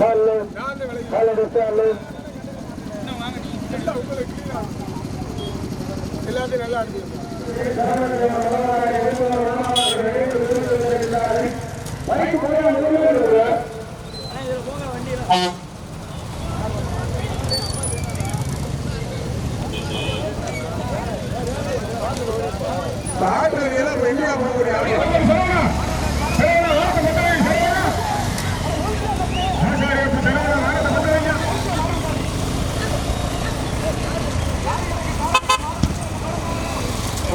காலு காலு எடுத்தாலு எல்லாத்தையும் நல்லா ஆட்கள் எல்லாம் வெளியாக போகக்கூடிய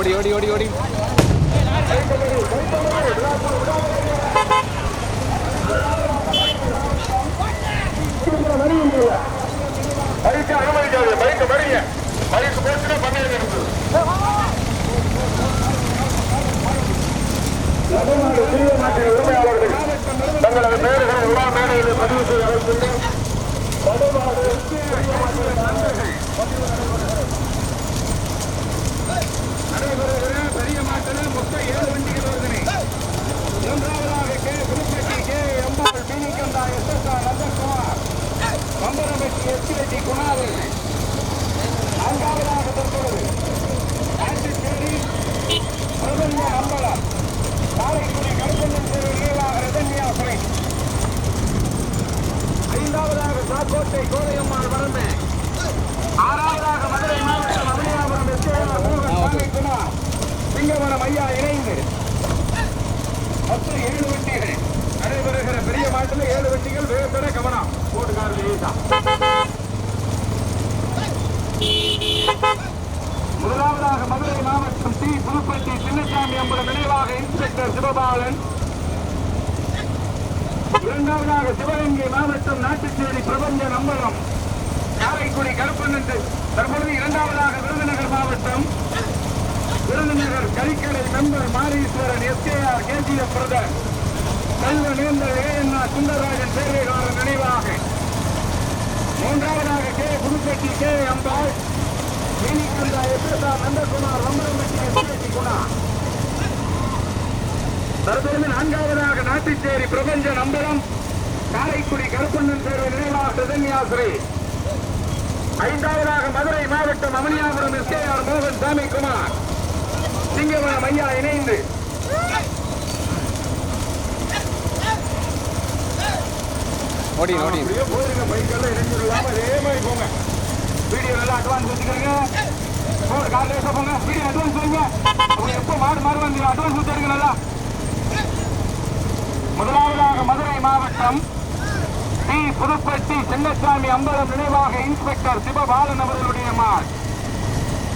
ஓடி ஓடி ஓடி ஓடி. பைக்கு அனுமதிக்காது பைக்கு மறிங்க பைக்கு போச்சுன்னா பண்ணையில் இருக்குது தமிழ்நாடு சிறிய நாட்டின் உரிமையாளர்கள் தங்களது பெயர்களை உலா மேடையில் பதிவு செய்ய அழைக்கின்றோம் தமிழ்நாடு சிறிய நாட்டின் நண்பர்கள் பெரிய மாட்டில் மொத்தம் ஏழு வண்டிகள் வருதுனே மூன்றாவதாக கே. குருப்பட்டி கே. எம்பாள் பீனிகந்தா S. S. R. Nandakumar Kambarampatti எஸ்டிஎட்டி குணாவில் நான்காவதாக தற்பொழுது. ஆண்டிச்சேரி பிரதன்யா அம்பலம். காரைக்குடி கருப்பண்ணன் தெரு நினைவாக ரதன்யா சிலை ஐந்தாவதாக சாக்கோட்டை கோதையம்மாள் வரம்பு. ஆறாவதாக மதுரை மாவட்டம் அமனியாபுரம் எஸ்ஏஆர் மோகன் சாமிக்குமார் சிங்கவனம் ஐயா இணைந்து மொத்தம் ஏழு வண்டிகள் நடைபெறுகிற பெரிய மாட்டில் ஏழு வண்டிகள் வேகத்தோட கவனம். போட்டுக்காரர் ஈசா முதலாவதாக மதுரை மாவட்டம் டி. புதுப்பட்டி சின்னசாமி அம்பலம் நினைவாக இன்ஸ்பெக்டர் சிவபாலன். இரண்டாவதாக சிவகங்கை மாவட்டம் நாட்டுச்சேரி பிரபஞ்ச அம்பலம். காரைக்குடி கருப்பன் என்று தற்பொழுது இரண்டாவதாக விருதுநகர் மாவட்டம் விருதுநகர் கறிக்கடை member Mariswaran SKR KGF brother Selva நேந்தர் ANR Sundararajan சேவைகாரன் நினைவாக. மூன்றாவதாக கே. புதுப்பட்டி கே. அம்பாள் மீனிகந்தா எஸ்எஸ்ஆ நந்தகுமார் ரம்பரம்பட்டி எஸ்எஸ்சி குணா. தற்போது நான்காவதாக நாட்டுச்சேரி பிரபஞ்சன் அம்பலம் காரைக்குடி கருப்பண்ணன் தேர்வு நினைவாக பிரதன்யாசிரி ஐந்தாவதாக மதுரை மாவட்டம் அமனியாபுரம் எஸ்கேஆர் மோகன் சாமிக்குமார் சிங்கவனம் ஐயா இணைந்து. ஓடி ஓடி. போயிருங்க பைக்கெல்லாம் இணைஞ்சிடலாம. அதே மாதிரி போங்க. வீடியோ நல்லா அட்வான்ஸ் வச்சுக்கிறீங்க. போடு கார் லேசா போங்க. வீடியோ அட்வான்ஸ் வைங்க அவங்க எப்போ மாடு மாறு வந்து அட்வான்ஸ் வச்சுருங்க நல்லா. முதலாவதாக மதுரை மாவட்டம் டி. புதுப்பட்டி சின்னசாமி அம்பலம் நினைவாக இன்ஸ்பெக்டர் சிவபாலன் அவர்களுடைய மாள்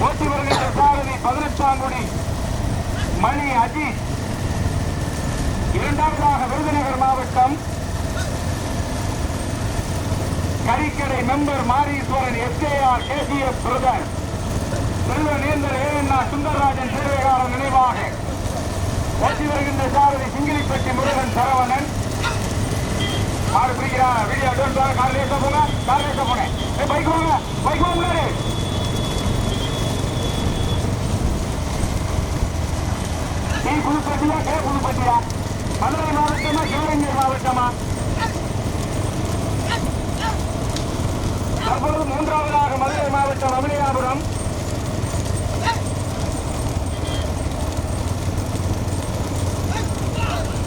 ஓட்டி வருகின்ற சாரதி பதினெட்டாம் குடி. மணி அஜித் இரண்டாவதாக விருதுநகர் மாவட்டம் கறிக்கடை member Mariswaran SAR KCS brother. Selva நேந்தர் ANR Sundararajan சேவைகாரன் நினைவாக. ஓட்டி வருகின்ற சாரதி சிங்கிலிப்பட்டி முருகன் சரவணன். மாடு பிடிக்கிறா வீடியோ அட்வான்ஸ் கார் லேசா போங்க கார் லேசா போனேன் பைக் வாங்க பைக் வாங்க நீ புதுப்பட்டியா கே புதுப்பட்டியா மதுரை மாவட்டமா சிவகங்கை மாவட்டமா அப்பொழுது மூன்றாவதாக மதுரை மாவட்டம் அமனியாபுரம்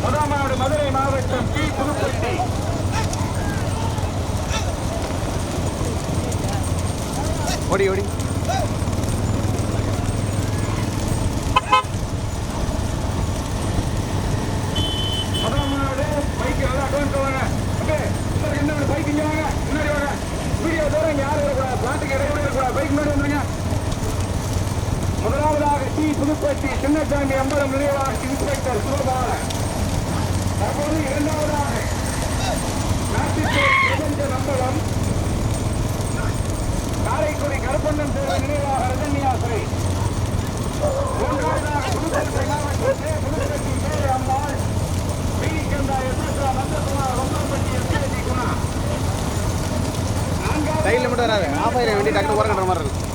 முதலாவது மதுரை மாவட்டம் டி புதுப்பட்டி ஓடி ஓடி முதலாவது பைக் நல்லா அட்வான்ஸ் வாங்க ஓகே சார் என்ன பைக் இங்க வாங்க முன்னாடி வாங்க வீடியோ தவிர இங்க யாரும் இருக்கக்கூடாது பிளாட்டுக்கு இடையில இருக்கக்கூடாது பைக் முன்னாடி வந்துருங்க முதலாவதாக டி புதுப்பட்டி சின்னசாமி அம்பலம் நினைவாக இன்ஸ்பெக்டர் சிவபாலன் தற்போது இரண்டாவதாக நாட்டுச்சேரி பிரபஞ்சன் அம்பலம் காரைக்குடி கருப்பண்ணன் தேவை நினைவாக ரஜன்யாசிரி மூன்றாவதாக புதுப்பட்டி மாவட்டம் கே. புதுப்பட்டி கே. அம்மாள் பீனிகந்தா எஸ்எஸ்ஆ நந்தகுமார் ரொம்பப்பட்டி எஸ்ஏடி குணா நான்காவது சைடில் மட்டும் வராது ஆஃப் ஆயிரம் வண்டி டக்குனு ஓரங்கட்டுற மாதிரி இருக்கும்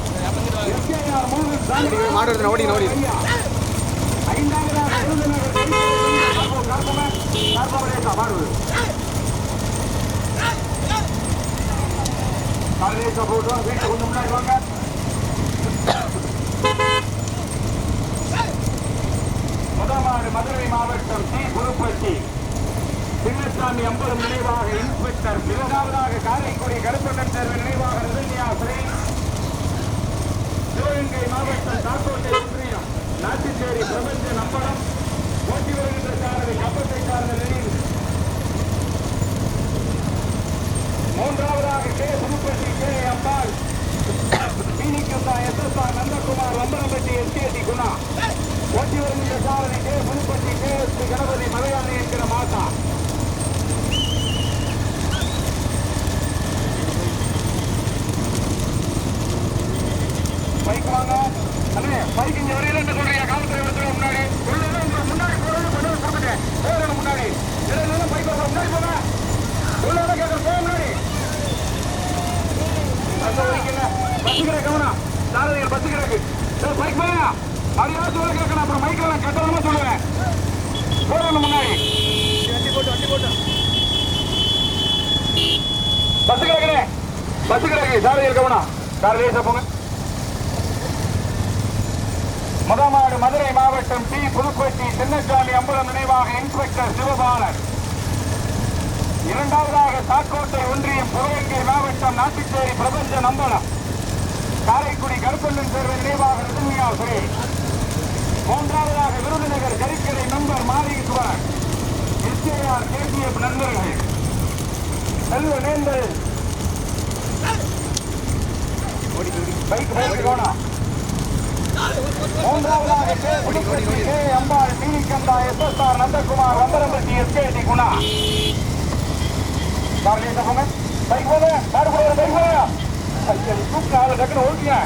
எஸ்ஏஆர் மோகன் சாமி ஓடி, மாடு எடுத்துன ஓடி ஓடி ஐயா. ஐந்தாவதாக விருதுநகர் கார்போ, கார்போமே, கார்போமேட்டா, மாடு. லேசா போட்டு வீட்டை கொஞ்சம் முன்னாடி மதுரை மாவட்டம் சி. குருப்பட்டி சின்னசாமி அம்பலம் நினைவாக இன்ஸ்பெக்டர் இரண்டாவதாக காரைக்குடி கருப்பண்ணன் தேர்வு நினைவாக நிர்ணயாசிரி சிவகங்கை மாவட்டம் தாக்கோட்டை ஒன்றியம் நாட்டுச்சேரி பிரபஞ்ச நம்பலம். ஓட்டி வருகின்ற சாரதி கப்பத்தை சார்ந்த நினைவு. மூன்றாவதாக கே. புதுப்பட்டி கே. அம்பாள். பீனிக்கந்தா எஸ். எஸ். ஆர் நந்தகுமார் வந்தனப்பட்டி எஸ்கேசி குணா. ஓட்டி வருகின்ற சாரதி K. Puduppatti K. S. P. Ganapathi Malayali என்கிற மாதா பைக் வாங்க அண்ணே பைக் இங்க வரையில என்ன சொல்றீங்க காவல்துறை எடுத்துக்க முன்னாடி உள்ள உங்க முன்னாடி போறது கொண்டு வந்து கொடுத்துட்டேன் போறேன் முன்னாடி இல்லை பைக் வாங்க முன்னாடி போங்க உள்ள கேட்கற போக முன்னாடி பஸ் வைக்கல பஸ் கிடக்கு கவனம் சாரதிகள் பஸ் கிடக்கு சார் பைக் போங்க மரியாதை சொல்ல கேட்கணும் அப்புறம் மைக்கில் நான் கட்டணமா சொல்லுவேன் போறேன் முன்னாடி வண்டி போட்டு வண்டி போட்டு பஸ் கிடக்குறே பஸ் கிடக்கு சாரதிகள் கவனம் சார் லேசா போங்க முதமாடு மதுரை மாவட்டம் டி புதுப்பட்டி சின்னசாமி அம்பலம் நினைவாக இன்ஸ்பெக்டர் சிவபாலன் இரண்டாவதாக சாக்கோட்டை ஒன்றியம் புகழங்கை மாவட்டம் நாட்டுச்சேரி பிரபஞ்ச நம்பலம் காரைக்குடி கருப்பண்ணன் சேர்வை நினைவாக ரிதுமியா சுரேஷ் மூன்றாவதாக விருதுநகர் கறிக்கடை நம்பர் மாரீஸ்வரன் எஸ்ஏஆர் கேபிஎஃப் நண்பர்கள். செல்வ நேந்தல் பைக் பைக் கோணம் மூன்றாவதாக கே. அம்பாள் டிவிகந்தா எஸ் எஸ் ஆர் நந்தகுமார் வந்தரம்பட்டி எஸ்கேடி குணா. கார் பைக் போங்க கார் கூட பைக் போங்க தூக்கு ஆளு டக்குன்னு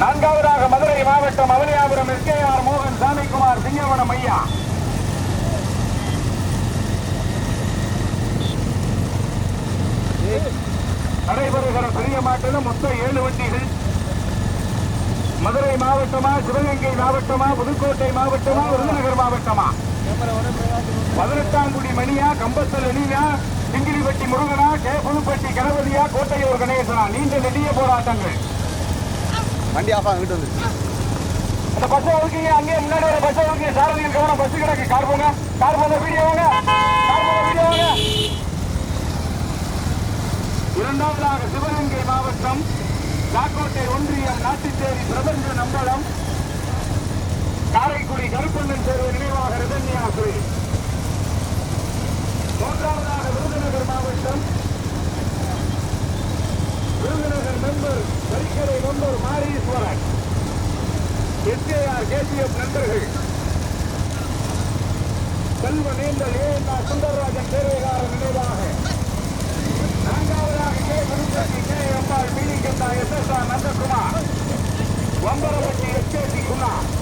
நான்காவதாக மதுரை மாவட்டம் அவனியாபுரம் எஸ்கேஆர் மோகன் சாமிக்குமார் சிங்கவனம் ஐயா. நடைபெறுகிற பெரிய மாட்டில் மொத்தம் ஏழு வண்டிகள். மதுரை மாவட்டமா சிவகங்கை மாவட்டமா புதுக்கோட்டை மாவட்டமா விருதுநகர் மாவட்டமா? பதினெட்டாங்குடி மணியா கம்பத்தல் எலியா சிங்கிலிப்பட்டி முருகனா கே. புதுப்பட்டி கணபதியா கோட்டையூர் கணேசனா? நீண்ட நெடிய போராட்டங்கள். வண்டி ஆஃப் வந்து அந்த பஸ் ஒதுக்கீங்க. அங்கேயே முன்னாடி ஒரு பஸ் ஒதுக்கீங்க. சாரதிகள் கவனம் பஸ் கிடக்கு. கார் போங்க. கார் போங்க. வீடியோ வாங்க. கார் போங்க. வீடியோ வாங்க. இரண்டாவதாக சிவகங்கை மாவட்டம் காக்கோட்டை ஒன்றியம் நாட்டுச்சேரி பிரபஞ்ச நம்பலம் காரைக்குடி கருப்பண்ணன் தேர்வு நினைவாக ரிதன்யாசுரி மூன்றாவதாக விருதுநகர் மாவட்டம். விருதுநகர் மெம்பர் கரிக்கரை மெம்பர் மாரீஸ்வரன் எஸ்ஏஆர் கேசிஎஃப் நண்பர்கள். செல்வ நீந்தல் ஏஎன்ஆ சுந்தரராஜன் தேர்வைகாரர் நினைவாக. நான்காவதாக கே. குருப்பட்டி கே. எம்ஆர் பீனிகந்தா எஸ். எஸ். ஆர். நந்தகுமார். வம்பரப்பட்டி எஸ்கேசி குணா நான்கு நல்லா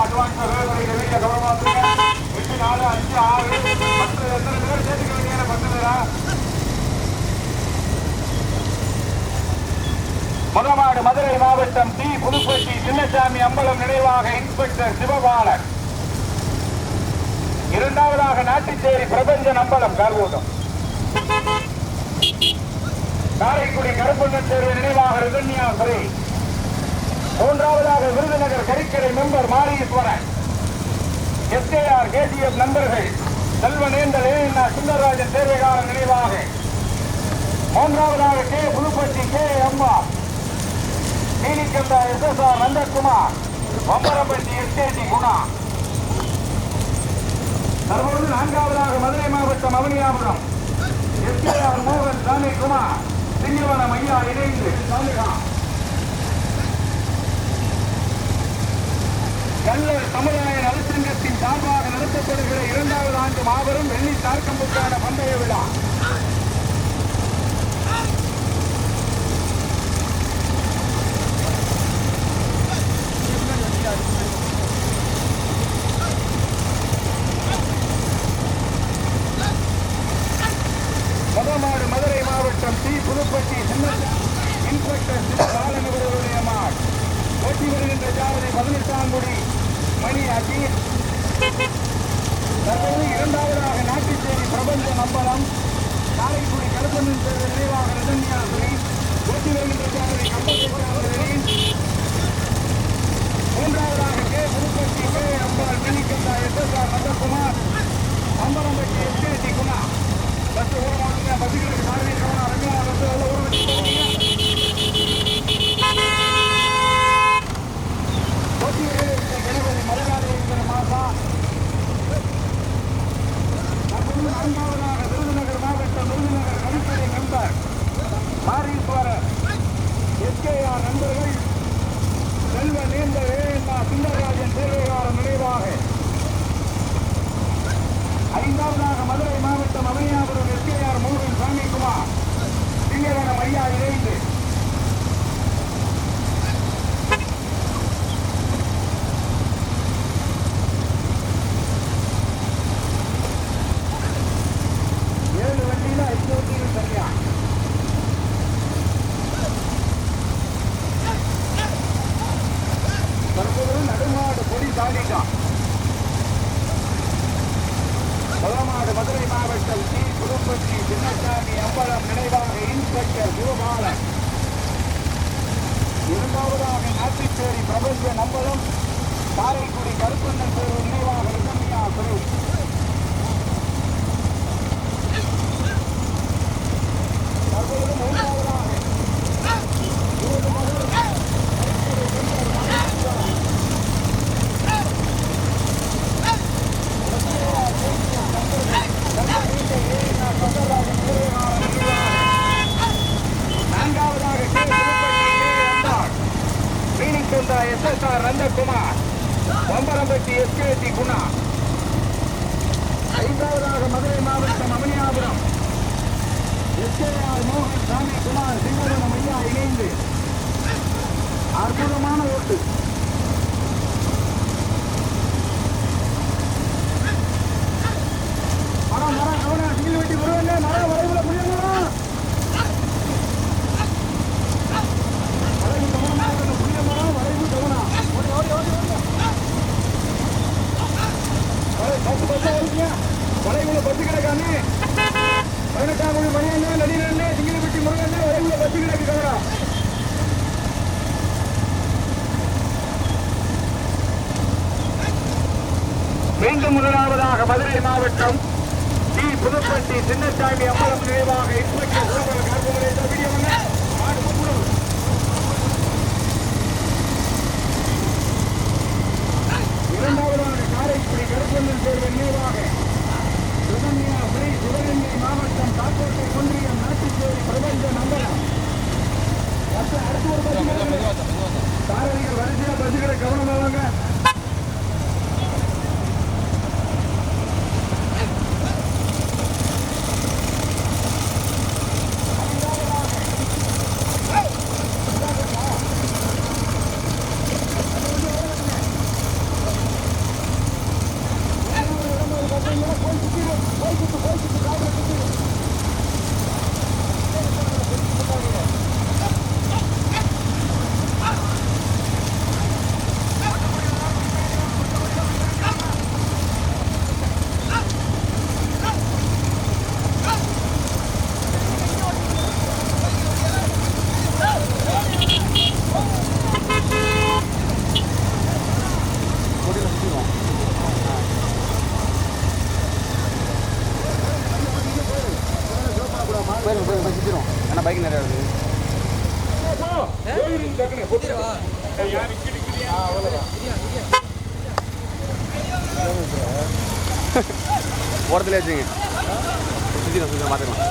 அட்வான்ஸ் வீட்டில் கவனமாக எட்டு நாலு அஞ்சு ஆறு பத்து எத்தனை பேர் சேர்த்துக்க வேண்டிய பத்து பேரா முதமாடு மதுரை மாவட்டம் டி. புதுப்பட்டி சின்னசாமி அம்பலம் நினைவாக இன்ஸ்பெக்டர் சிவபாலன். இரண்டாவதாக நாட்டுச்சேரி பிரபஞ்சன் அம்பலம் கல்வூட்டம் காரைக்குடி கருப்பண்ணன் தேர்வு நினைவாக ரிதன்யா சுரே. மூன்றாவதாக Virudhunagar Karikkarai member Mariswaran. SKR KCF நண்பர்கள். செல்வனேந்தல் ஏஎன்ஆ சுந்தரராஜன் தேர்வைகாரன் நினைவாக. மூன்றாவதாக கே. புதுப்பட்டி கே. அம்மா. நீலிகந்த எஸ். எஸ். ஆர். நந்தகுமார். வம்பரப்பட்டி எஸ்கேடி குணா. தற்போது நான்காவதாக மதுரை மாவட்டம் அவனியாபுரம். எஸ்கேஆர் மோகன் சாமிக்குமார் சிங்கவனம் ஐயா இணைந்து சாமிகான் கல்லர் சமுதாய நலச்சங்கத்தின் சார்பாக நடத்தப்படுகிற இரண்டாவது ஆண்டு மாபெரும் வெள்ளி தார்க்கம்புக்கான பந்தய விழா. பெரும்பாலான விருதுநகர் மாவட்டம் விருதுநகர் நண்பர் மாரீஸ்வரர் நண்பர்கள் செல்வ நீண்ட வேலையண்ணா சுந்தரராஜன் தேவையாளர் ஐந்தாவதாக மதுரை மாவட்டம் அமனியாபுரம் எஸ்கேஆர் மூரின் சாமிக்குமார் திங்களனம் ஐயா இணைந்து. இரண்டாவதாக நாட்டிச்சேரி பிரபஞ்ச நம்பலம் காரைக்குடி கருப்பண்ணன் பேர் நினைவாக இருக்கமையா குறை தற்பொழுது வில்லேஜுங்க சுற்றிக்கிறோம் சுற்றிக்கிறோம் பார்த்துக்கலாம்.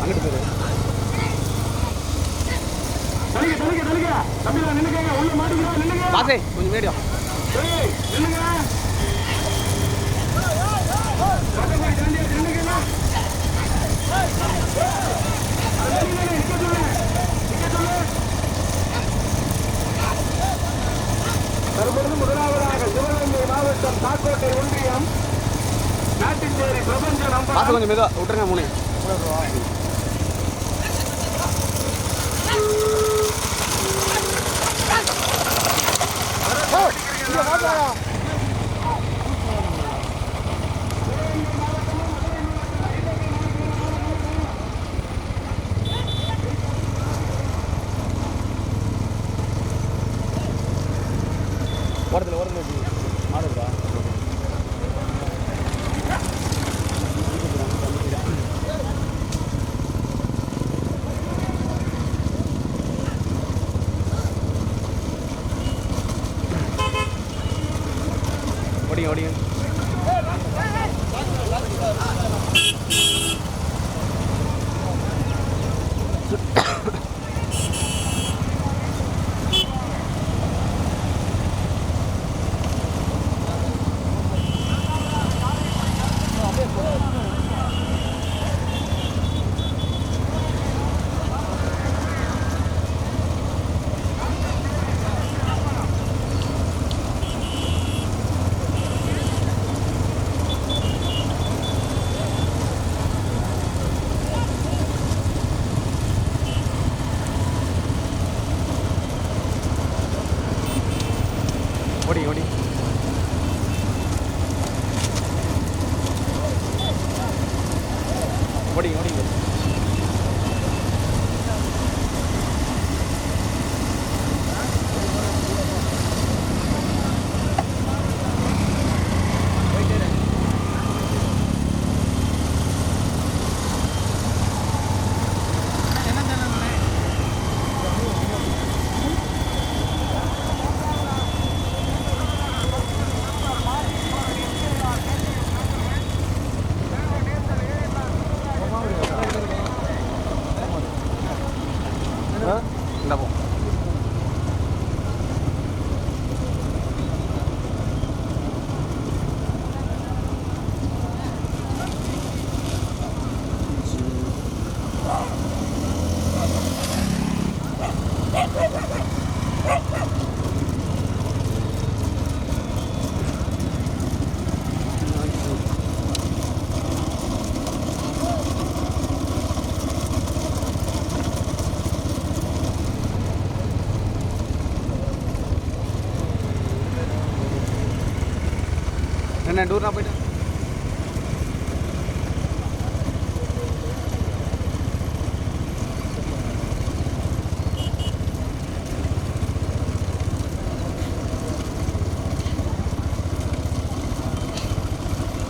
அங்கிட்டு போயிரு பாசே கொஞ்சம் மேடியா. நில்லுங்க. தற்பொழுது முதலாவதாக சிவகங்கை மாவட்டம் தாக்கோட்டை ஒன்றியம். நாட்டுச்சேரி பிரபஞ்ச நம்பர் கொஞ்சம் மெதுவா விட்டுருங்க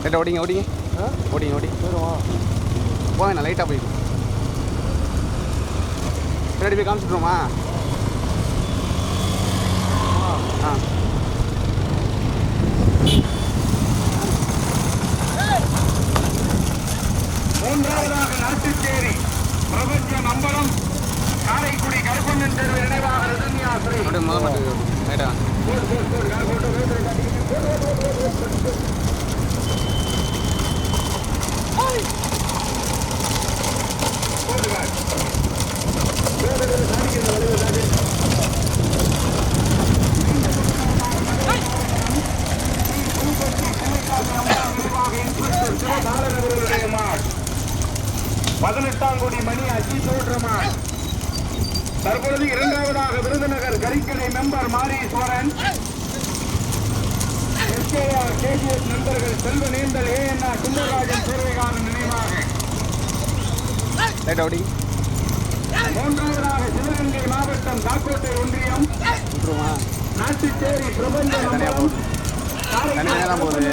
லைட்டாக ஓடிங்க ஓடிங்க ஓடிங்க ஓடி போங்க நான் லைட்டாக போயிடும் பின்னாடி போய் காமிச்சிட்ருமா ஆ மூன்றாவதாக நாட்டுச்சேரி பிரபஞ்ச நம்பரம் காரைக்குடி கருப்பண்ணன் தெருவு நினைவாக ரஜன்யாசிரி முதல் மட்டும் பதினெட்டாம் கோடி மணி அஜிதோட்ரமான் தற்பொழுது இரண்டாவதாக Virudhunagar Karikkadai member Mariswaran SKR KGS நண்பர்கள் செல்வ நேந்தல் ஏஎன்ஆர் சுந்தரராஜன் சேவைகாரன் நினைவாக. மூன்றாவதாக சிவகங்கை மாவட்டம் தாக்கோட்டை ஒன்றியம். நாட்டுச்சேரி பிரபஞ்ச தனியாக நம்பரம் போகுது.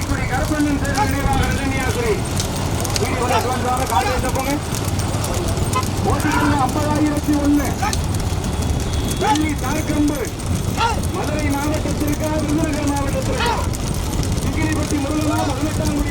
கன்னியாகுமரி கருப்பண்ணன் தேர்வு நினைவாக கன்னியாகுமரி ஐம்பதாயிரத்தி ஒண்ணு. வெள்ளி தாக்கம்பு மதுரை மாவட்டத்திற்கா விருதுநகர் மாவட்டத்திற்கா. சிங்கிரிப்பட்டி முருகனா பதினெட்டாம் குடி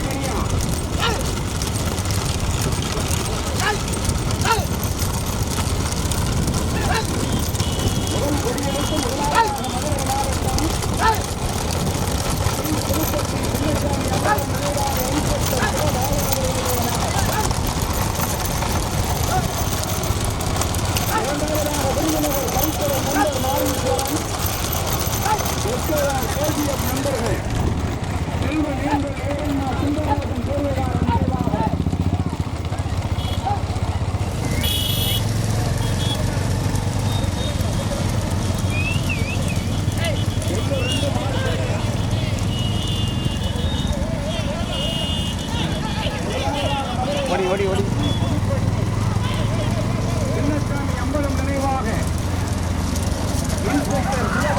Yeah.